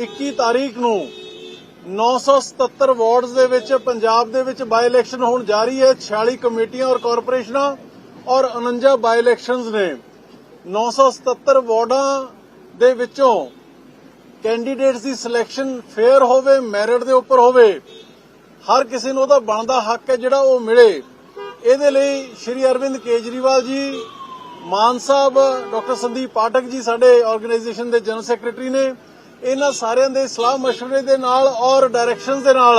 21 ਤਾਰੀਖ ਨੂੰ 977 ਵਾਰਡਸ ਦੇ ਵਿੱਚ, ਪੰਜਾਬ ਦੇ ਵਿੱਚ ਬਾਈ ਇਲੈਕਸ਼ਨ ਹੋਣ ਜਾ ਰਹੀ ਹੈ 46 ਕਮੇਟੀਆਂ ਔਰ ਕਾਰਪੋਰੇਸ਼ਨਾਂ ਔਰ 49 ਬਾਈ ਇਲੈਕਸ਼ਨਸ ਨੇ। 977 ਵਾਰਡਾਂ ਦੇ ਵਿੱਚੋਂ ਕੈਂਡੀਡੇਟਸ ਦੀ ਸਿਲੈਕਸ਼ਨ ਫੇਅਰ ਹੋਵੇ ਮੈਰਿਟ ਦੇ ਉੱਪਰ ਹੋਵੇ, ਹਰ ਕਿਸੇ ਨੂੰ ਉਹਦਾ ਬਣਦਾ ਹੱਕ ਹੈ ਜਿਹੜਾ ਉਹ ਮਿਲੇ। ਇਹਦੇ ਲਈ ਸ਼੍ਰੀ ਅਰਵਿੰਦ ਕੇਜਰੀਵਾਲ ਜੀ, ਮਾਨ ਸਾਹਿਬ, ਡਾਕਟਰ ਸੰਦੀਪ ਪਾਠਕ ਜੀ ਸਾਡੇ ਆਰਗੇਨਾਈਜੇਸ਼ਨ ਦੇ ਜਨਰਲ ਸੈਕਟਰੀ ਨੇ ਇਹਨਾਂ ਸਾਰਿਆਂ ਦੇ ਸਲਾਹ مشਵਰੇ ਦੇ ਨਾਲ ਔਰ ਡਾਇਰੈਕਸ਼ਨਸ ਦੇ ਨਾਲ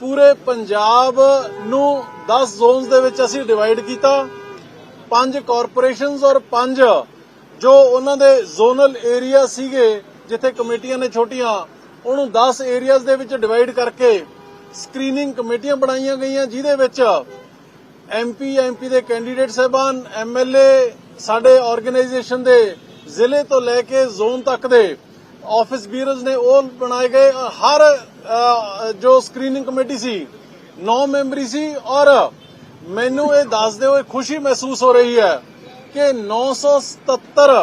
ਪੂਰੇ ਪੰਜਾਬ ਨੂੰ 10 ਜ਼ੋਨਸ ਦੇ ਵਿੱਚ ਅਸੀਂ ਡਿਵਾਈਡ ਕੀਤਾ। ਪੰਜ ਕਾਰਪੋਰੇਸ਼ਨਸ ਔਰ ਪੰਜ ਜੋ ਉਹਨਾਂ ਦੇ ਜ਼ੋਨਲ ਏਰੀਆ ਸੀਗੇ, ਜਿੱਥੇ ਕਮੇਟੀਆਂ ਨੇ ਛੋਟੀਆਂ, ਉਹਨੂੰ 10 ਏਰੀਆਜ਼ ਦੇ ਵਿੱਚ ਡਿਵਾਈਡ ਕਰਕੇ ਸਕਰੀਨਿੰਗ ਕਮੇਟੀਆਂ ਬਣਾਈਆਂ ਗਈਆਂ, ਜਿਹਦੇ ਵਿੱਚ ਐਮਪੀ ਐਮਪੀ ਦੇ ਕੈਂਡੀਡੇਟ ਸਹਿਬਾਨ ਐਮਐਲਏ ਸਾਡੇ ਆਰਗੇਨਾਈਜੇਸ਼ਨ ਦੇ ਜ਼ਿਲ੍ਹੇ ਤੋਂ ਲੈ ਕੇ ਜ਼ੋਨ ਤੱਕ ਦੇ ਆਫਿਸ ਬੀਅਰਸ ਨੇ ਉਹ ਬਣਾਏ ਗਏ ਹਰ ਜੋ ਸਕਰੀਨਿੰਗ ਕਮੇਟੀ ਸੀ 9 ਮੈਂਬਰੀ ਸੀ ਔਰ ਮੈਨੂੰ ਇਹ ਦੱਸਦੇ ਹੋਏ ਖੁਸ਼ੀ ਮਹਿਸੂਸ ਹੋ ਰਹੀ ਹੈ ਕਿ 977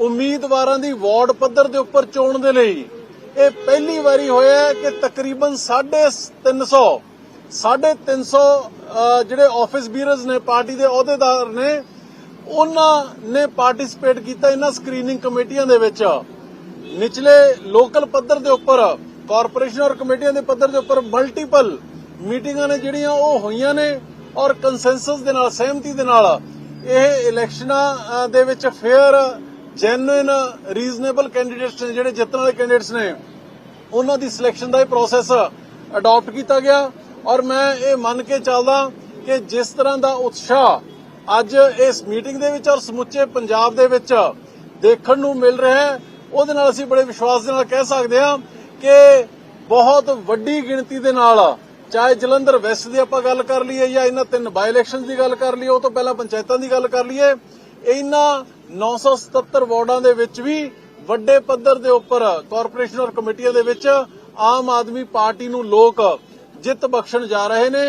ਉਮੀਦਵਾਰਾਂ ਦੀ ਵਾਰਡ ਪੱਧਰ ਦੇ ਉੱਪਰ ਚੋਣ ਦੇ ਲਈ ਇਹ ਪਹਿਲੀ ਵਾਰੀ ਹੋਇਆ ਹੈ ਕਿ ਤਕਰੀਬਨ 350 350 ਜਿਹੜੇ ਆਫਿਸ ਬੀਅਰਸ ਨੇ, ਪਾਰਟੀ ਦੇ ਅਹੁਦੇਦਾਰ ਨੇ, ਉਹਨਾਂ ਨੇ ਪਾਰਟਿਸਿਪੇਟ ਕੀਤਾ ਇਹਨਾਂ ਸਕਰੀਨਿੰਗ ਕਮੇਟੀਆਂ ਦੇ ਵਿੱਚ। ਨਿਚਲੇ ਲੋਕਲ ਪੱਧਰ ਦੇ ਉੱਪਰ ਕਾਰਪੋਰੇਸ਼ਨ ਔਰ ਕਮੇਟੀਆਂ ਦੇ ਪੱਧਰ ਦੇ ਉੱਪਰ ਮਲਟੀਪਲ ਮੀਟਿੰਗਾਂ ਨੇ ਜਿਹੜੀਆਂ ਉਹ ਹੋਈਆਂ ਨੇ ਔਰ ਕੰਸੈਂਸਸ ਦੇ ਨਾਲ, ਸਹਿਮਤੀ ਦੇ ਨਾਲ ਇਹ ਇਲੈਕਸ਼ਨਾਂ ਦੇ ਵਿੱਚ ਫੇਅਰ ਜੈਨੂਇਨ ਰੀਜ਼ਨੇਬਲ ਕੈਂਡੀਡੇਟਸ ਨੇ, ਜਿਹੜੇ ਜਿੱਤਣ ਵਾਲੇ ਕੈਂਡੀਡੇਟਸ ਨੇ, ਉਹਨਾਂ ਦੀ ਸਿਲੈਕਸ਼ਨ ਦਾ ਇਹ ਪ੍ਰੋਸੈਸ ਅਡਾਪਟ ਕੀਤਾ ਗਿਆ ਔਰ ਮੈਂ ਇਹ ਮੰਨ ਕੇ ਚੱਲਦਾ ਕਿ ਜਿਸ ਤਰ੍ਹਾਂ ਦਾ ਉਤਸ਼ਾਹ ਅੱਜ ਇਸ ਮੀਟਿੰਗ ਦੇ ਵਿੱਚ ਔਰ ਸਮੁੱਚੇ ਪੰਜਾਬ ਦੇ ਵਿੱਚ ਦੇਖਣ ਨੂੰ ਮਿਲ ਰਿਹਾ ਹੈ ਉਹਦੇ ਨਾਲ ਅਸੀਂ ਬੜੇ ਵਿਸ਼ਵਾਸ ਦੇ ਨਾਲ ਕਹਿ ਸਕਦੇ ਹਾਂ ਕਿ ਬਹੁਤ ਵੱਡੀ ਗਿਣਤੀ ਦੇ ਨਾਲ, ਚਾਹੇ ਜਲੰਧਰ ਵੈਸਟ ਦੀ ਆਪਾਂ ਗੱਲ ਕਰ ਲਈਏ ਜਾਂ ਇਹਨਾਂ ਤਿੰਨ ਬਾਈ ਇਲੈਕਸ਼ਨਸ ਦੀ ਗੱਲ ਕਰ ਲਈਏ, ਉਹ ਤੋਂ ਪਹਿਲਾਂ ਪੰਚਾਇਤਾਂ ਦੀ ਗੱਲ ਕਰ ਲਈਏ, ਇਹਨਾਂ 977 ਵਾਰਡਾਂ ਦੇ ਵਿੱਚ ਵੀ ਵੱਡੇ ਪੱਧਰ ਦੇ ਉੱਪਰ ਕਾਰਪੋਰੇਸ਼ਨ ਔਰ ਕਮੇਟੀਆਂ ਦੇ ਵਿੱਚ ਆਮ ਆਦਮੀ ਪਾਰਟੀ ਨੂੰ ਲੋਕ ਜਿੱਤ ਬਖਸ਼ਣ ਜਾ ਰਹੇ ਨੇ।